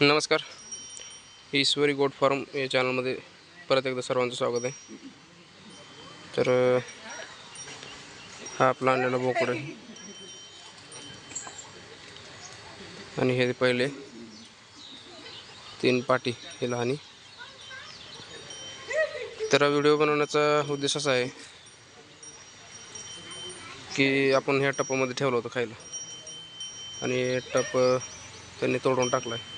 नमस्कार. ईश्वरी goat farm या चॅनलमध्ये परत एकदा सर्वांचं स्वागत आहे. तर हा आपला आणलेला बोकड आहे. आणि हे पहिले तीन पाटी हे लहानी. तर व्हिडिओ बनवण्याचा उद्देश असा आहे की आपण ह्या टपामध्ये ठेवलं होतं खायला. आणि हे टप त्यांनी तोडून टाकला आहे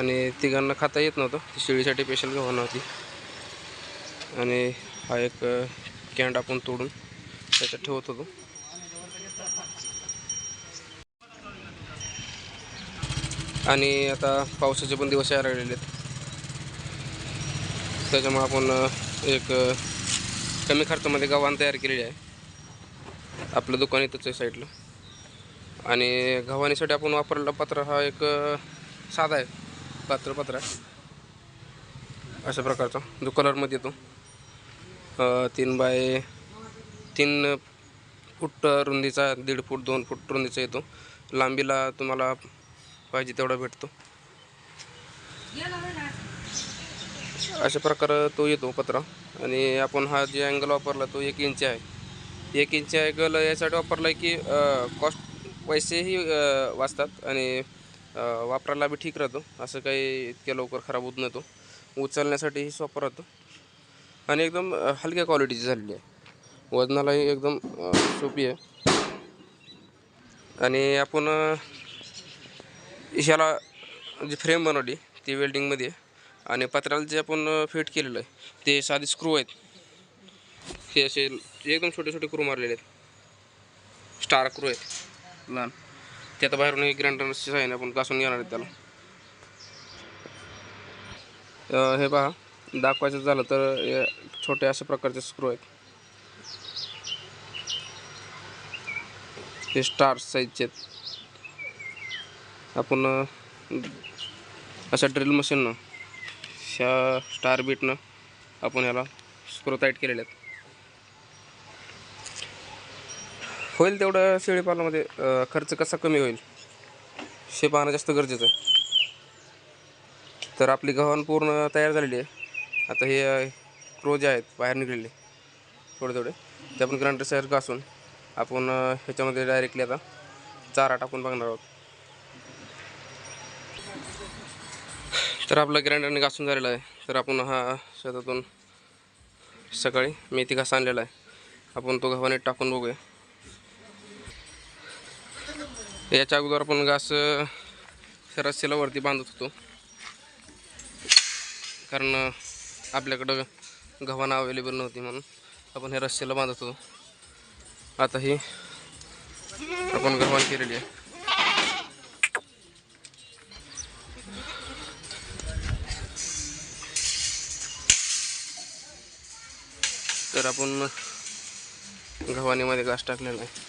आणि तिघांना खाता येत नव्हतं. ती शिळीसाठी स्पेशल गव्हाण होती. आणि हा एक कॅन्ड आपण तोडून त्याच्यात ठेवत होतो. आणि आता पावसाचे पण दिवस यायला लागलेले आहेत. त्याच्यामुळे आपण एक कमी खर्चामध्ये गव्हाण तयार केलेली आहे. आपलं दुकान इथंच आहे साईडला आणि गव्हाणीसाठी आपण वापरलेला पत्र हा एक साधा आहे. पात्र पत्र आहे अशा प्रकारचा. जो कलरमध्ये येतो. तीन बाय तीन फूट रुंदीचा दीड फूट दोन फूट रुंदीचा येतो. लांबीला तुम्हाला पाहिजे तेवढा भेटतो. अशा प्रकारे तो येतो पत्रा. आणि आपण हा जे अँगल वापरला तो एक इंच आहे. एक इंच अँगल यासाठी वापरला आहे की कॉस्ट पैसेही वाचतात. आणि वापरायला बी ठीक राहतो. असं काही इतक्या लवकर खराब होत नाही तो उचलण्यासाठीही सोपं राहतो. आणि एकदम हलक्या क्वालिटीची झालेली आहे. वजनालाही एकदम सोपी आहे. आणि आपण ह्याला जी फ्रेम बनवली ती वेल्डिंगमध्ये आहे. आणि पत्र्याला जे आपण फिट केलेलं आहे ते साधे स्क्रू आहेत. हे असे एकदम छोटे छोटे क्रू मारलेले आहेत. स्टार क्रू आहेत. लहान. ते आता बाहेरून एक ग्राइंडरची आहे आपण घासून घेणार आहेत त्याला. हे पहा दाखवायचं झालं तर छोटे अशा प्रकारचे स्क्रू आहेत. हे स्टार साईजचे आहेत. आपण अशा ड्रिल मशीननं ह्या स्टार बीटनं आपण याला स्क्रू टाईट केलेले आहेत. होईल तेवढं शेळीपालनामध्ये खर्च कसा कमी होईल? हे पाहणं जास्त गरजेचं आहे. तर आपली गव्हाण पूर्ण तयार झालेली आहे. आता हे अ, क्रो जे आहेत बाहेर निघलेले थोडे थोडे ते आपण ग्रँडर सायर घासून आपण ह्याच्यामध्ये डायरेक्टली आता चारा टाकून बघणार आहोत. तर आपलं ग्राइंडरने घासून झालेलं आहे. तर आपण हा शेतातून सकाळी मेथी घास आणलेला आहे. आपण तो गव्हाने टाकून बघूया. याच्या अगोदर आपण घास रस्त्याला वरती बांधत होतो. कारण आपल्याकडं गव्हाणं अवेलेबल नव्हती म्हणून आपण हे रस्त्याला बांधत होतो. आता ही आपण गव्हाण केलेली आहे. तर आपण गव्हाणीमध्ये घास टाकलेला आहे.